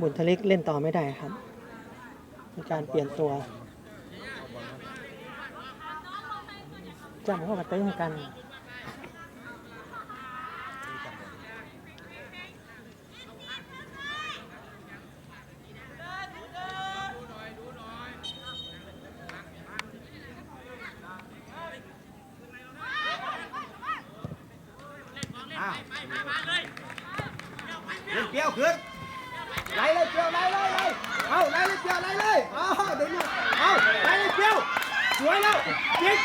บุญทลิกเล่นต่อไม่ได้ครับ มีการเปลี่ยนตัวจำเข้ามาเต้นกันเล่นเปี้ยวขึ้น ไล่เลยเปียวไล่เลยไล่เอาไล่เลยเปียวไล่เลยเอาเดี๋ยวนี้เอาไล่เลยเปียวสวยแล้วยิง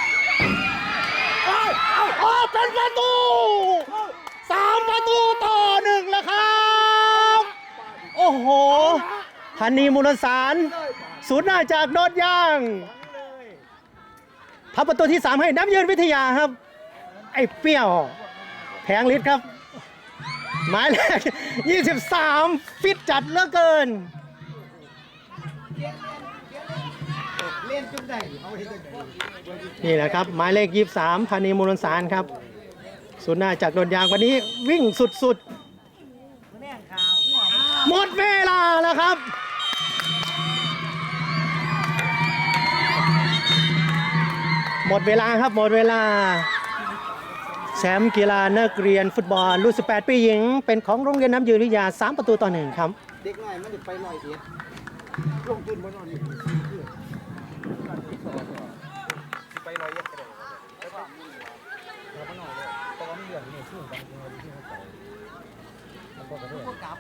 เอาเอาโอ้เป็นประตูสามประตูต่อหนึ่งแล้วครับโอ้โหพันนีมูลสารศูนย์หน้าจากโนดย่างพับประตูที่ 3 ให้น้ำยืนวิทยาครับ ไอ้เปี้ยวแพงฤทธิ์ครับ หมายเลข23 ฟิตจัดเหลือเกิน นี่แหละครับ หมายเลข 23พันีมูลนสารครับศูนย์หน้าจากโดนยางวันนี้วิ่งสุดๆ หมดเวลาแล้วครับหมดเวลาครับหมดเวลา ชมป์กีฬานักเรียนฟุตบอลรุ่น 18 ปีหญิง เป็นของโรงเรียนน้ำยืนวิทยา 3 ประตูต่อหนึ่งครับ เด็กน้อยมันจะไปลอยเอ็ดลงทุนบ่นอนอยู่ไปลอยเอ็ดก็ได้แล้วก็เราบ่นอนเลยเพราะว่ามันเรื่องนี่สู้กันจริงๆที่เขาใส่มันก็กระโดดกลับ